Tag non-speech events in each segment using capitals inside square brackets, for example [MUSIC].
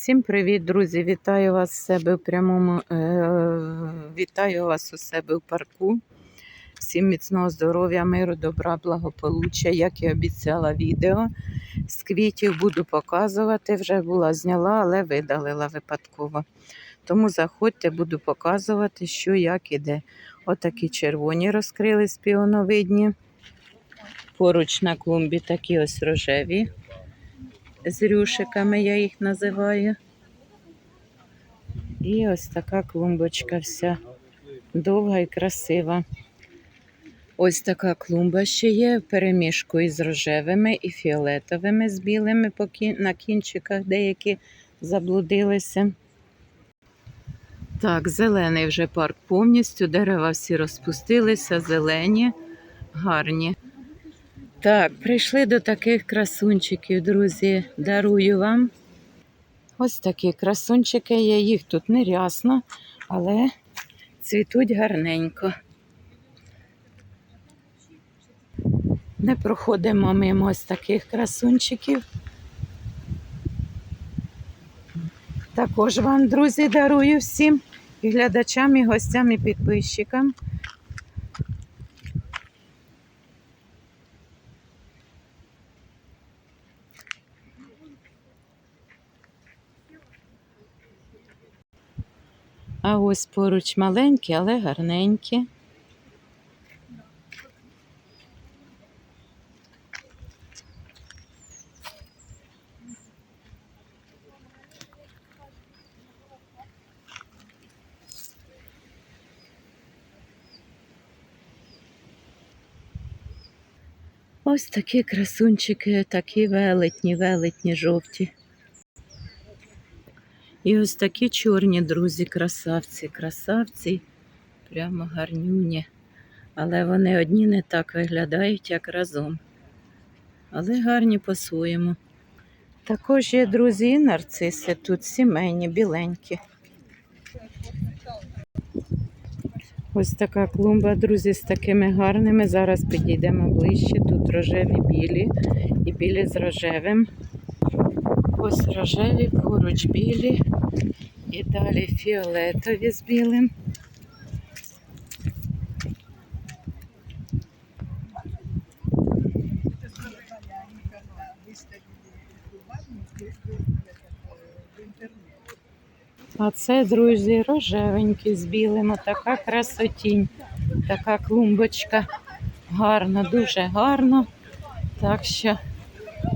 Всім привіт, друзі! Вітаю вас у себе в прямому е, вітаю вас у себе в парку. Всім міцного здоров'я, миру, добра, благополуччя. Як і обіцяла відео. З квітів буду показувати. Вже була зняла, але видалила випадково. Тому заходьте, буду показувати, що як іде. Отакі червоні розкрились піоновидні. Поруч на клумбі такі ось рожеві з рюшиками, я їх називаю. І ось така клумбочка вся довга і красива. Ось така клумба ще є в переміжку із рожевими і фіолетовими з білими на кінчиках деякі заблудилися. Так, зелений вже парк повністю, дерева всі розпустилися, зелені, гарні. Так, прийшли до таких красунчиків, друзі. Дарую вам. Ось такі красунчики є, їх тут не рясно, але цвітуть гарненько. Не проходимо мимо ось таких красунчиків. Також вам, друзі, дарую всім і глядачам, і гостям, і підписчикам. А ось поруч маленькі, але гарненькі. Ось такі красунчики, такі велетні, велетні жовті. І ось такі чорні, друзі, красавці, красавці, прямо гарнюні. Але вони одні не так виглядають, як разом. Але гарні по-своєму. Також є, друзі, і нарциси тут сімейні, біленькі. Ось така клумба, друзі, з такими гарними. Зараз підійдемо ближче. Тут рожеві білі і білі з рожевим. Ось рожеві, поруч білі і далі фіолетові з білим. А це, друзі, рожевенький з білим. Така красотінь, така клумбочка. Гарно, дуже гарно. Так що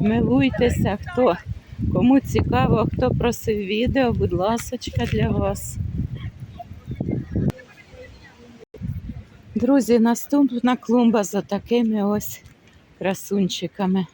милуйтеся, хто кому цікаво, хто просив відео, будь ласочка для вас. Друзі, наступна клумба за такими ось красунчиками.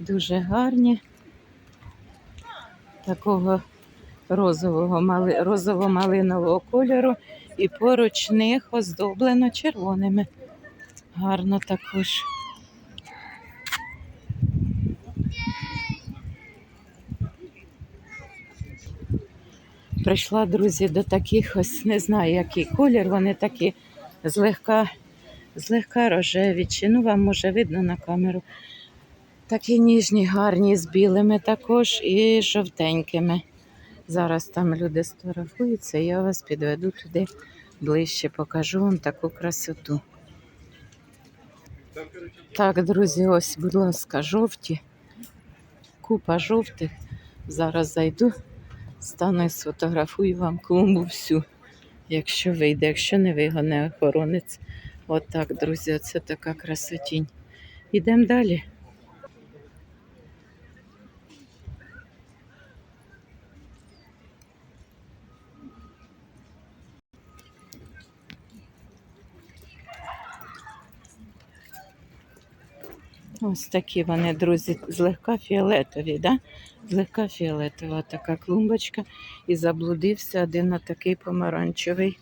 Дуже гарні. Такого розового, мали- розово-малинового кольору. І поруч них оздоблено червоними. Гарно також. Прийшла, друзі, до таких ось, не знаю, який колір, вони такі злегка, злегка рожеві, чи ну вам може видно на камеру. Такі ніжні, гарні, з білими також і жовтенькими. Зараз там люди сфотографуються, я вас підведу туди ближче, покажу вам таку красоту. Так, друзі, ось, будь ласка, жовті. Купа жовтих. Зараз зайду, стану і сфотографую вам клумбу всю, якщо вийде, якщо не вигоне охоронець. От друзі, оце така красотінь. Ідемо далі. Ось такі вони, друзі, злегка фіолетові, да? Злегка фіолетова така клумбочка. І заблудився один на такий помаранчевий.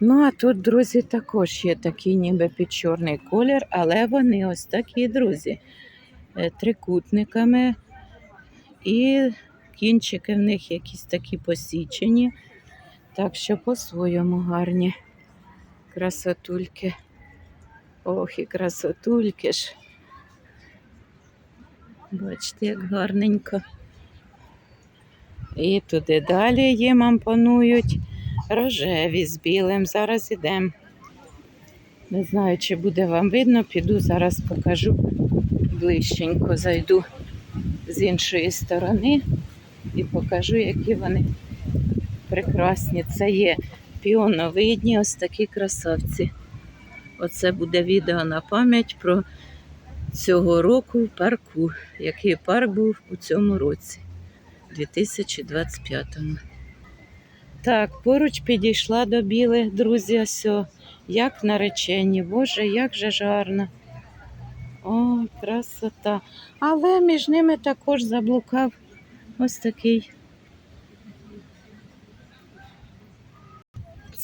Ну, а тут, друзі, також є такий ніби під чорний колір, але вони ось такі, друзі, е, трикутниками. І кінчики в них якісь такі посічені. Так що по-своєму гарні красотульки. Ох, і красотульки ж. Бачите, як гарненько. І туди далі їм ампонують рожеві з білим. Зараз ідемо. Не знаю, чи буде вам видно, піду зараз покажу ближченько, зайду з іншої сторони і покажу, які вони прекрасні. Це є піоновидні, ось такі красавці. Оце буде відео на пам'ять про цього року в парку, який парк був у цьому році, 2025-му. Так, поруч підійшла до білих, друзі, ось, як наречені. Боже, як же ж гарно. О, красота. Але між ними також заблукав ось такий.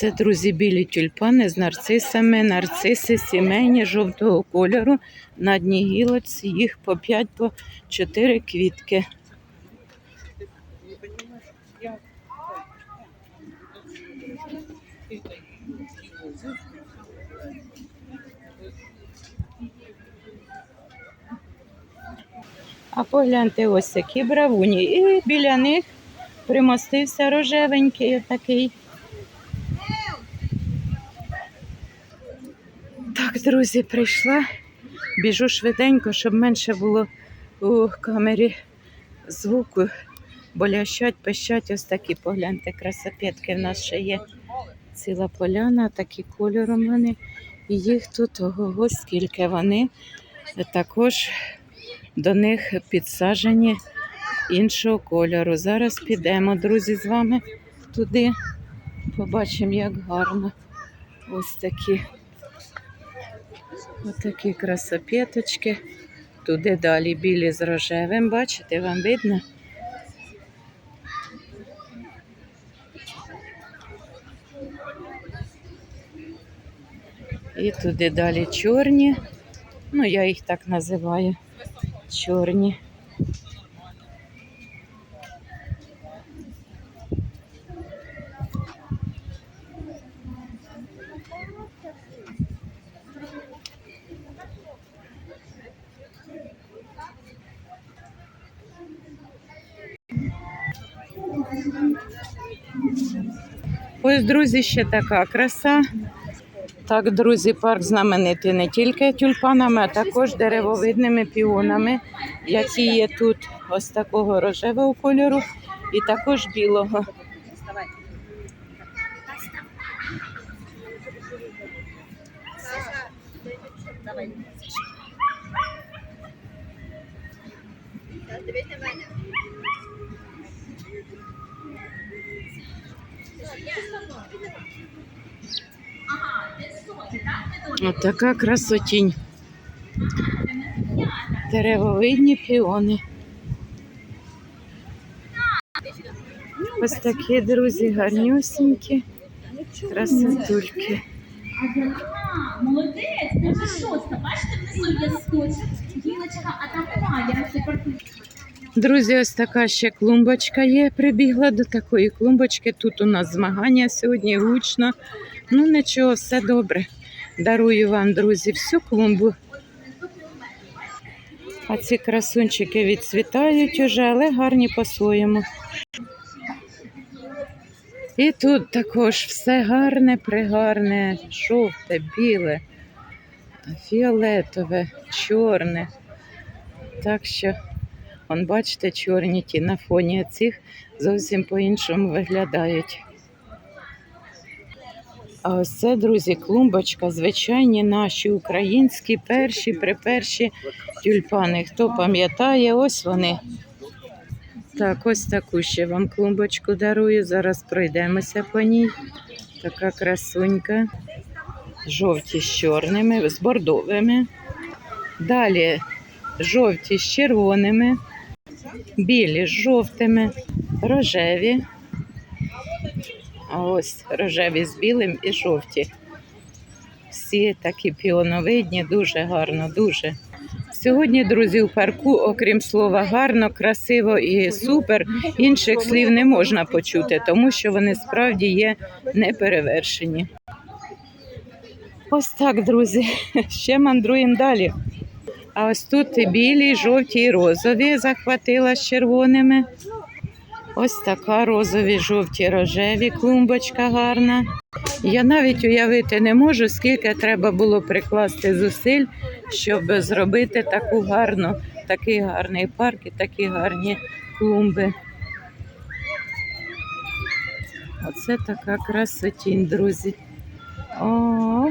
Це, друзі, білі тюльпани з нарцисами, нарциси сімейні жовтого кольору. На дні гілоці їх по 5 по 4 квітки. А погляньте ось які бравуні. І біля них примостився рожевенький такий. Друзі, прийшла. Біжу швиденько, щоб менше було у камері звуку. Бо лящать, пищать ось такі, погляньте, красопетки в нас ще є. Ціла поляна, такі кольором вони. І їх тут ого, скільки вони також до них підсаджені іншого кольору. Зараз підемо, друзі, з вами туди. Побачимо, як гарно. Ось такі. Ось такі красопеточки. Туди далі білі з рожевим. Бачите, вам видно? І туди далі чорні. Ну, я їх так називаю. Чорні. Ось, друзі, ще така краса. Так, друзі, парк знаменитий не тільки тюльпанами, а також деревовидними піонами, які є тут ось такого рожевого кольору і також білого. Ось така красотінь. Деревовидні піони. Ось такі, друзі, гарнюсінькі красотульки. Молодець, це вже шоста. Бачите, внизу є сточок, гілочка, а там немає. Друзі, ось така ще клумбочка є. Прибігла до такої клумбочки. Тут у нас змагання сьогодні гучно. Ну нічого, все добре. Дарую вам, друзі, всю клумбу. А ці красунчики відцвітають уже, але гарні по-своєму. І тут також все гарне, пригарне, жовте, біле, фіолетове, чорне. Так що Он, бачите, чорні ті на фоні цих зовсім по-іншому виглядають. А ось це, друзі, клумбочка, звичайні наші українські перші, приперші тюльпани. Хто пам'ятає, ось вони. Так, ось таку ще вам клумбочку дарую. Зараз пройдемося по ній. Така красунька. Жовті з чорними, з бордовими. Далі жовті з червоними білі з жовтими, рожеві. Ось рожеві з білим і жовті. Всі такі піоновидні, дуже гарно, дуже. Сьогодні, друзі, у парку, окрім слова гарно, красиво і супер, інших слів не можна почути, тому що вони справді є неперевершені. Ось так, друзі. [LAUGHS] Ще мандруємо далі. А ось тут і білі, жовті, і розові захватила з червоними. Ось така розові, жовті, рожеві, клумбочка гарна. Я навіть уявити не можу, скільки треба було прикласти зусиль, щоб зробити таку гарну, такий гарний парк і такі гарні клумби. Оце така красотінь, друзі. О,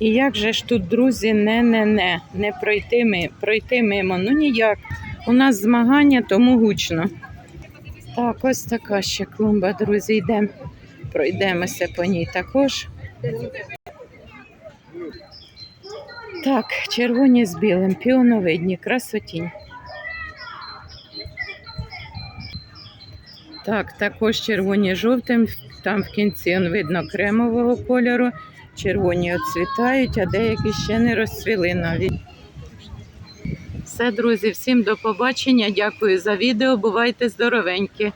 І як же ж тут, друзі, не-не-не, не пройти, ми, пройти мимо. Ну ніяк. У нас змагання, тому гучно. Так, ось така ще клумба, друзі, йдемо. Пройдемося по ній також. Так, червоні з білим, піоновидні, красотінь. Так, також червоні жовтим, там в кінці он видно кремового кольору. Червоні оцвітають, а деякі ще не розцвіли навіть. Все, друзі, всім до побачення. Дякую за відео. Бувайте здоровенькі.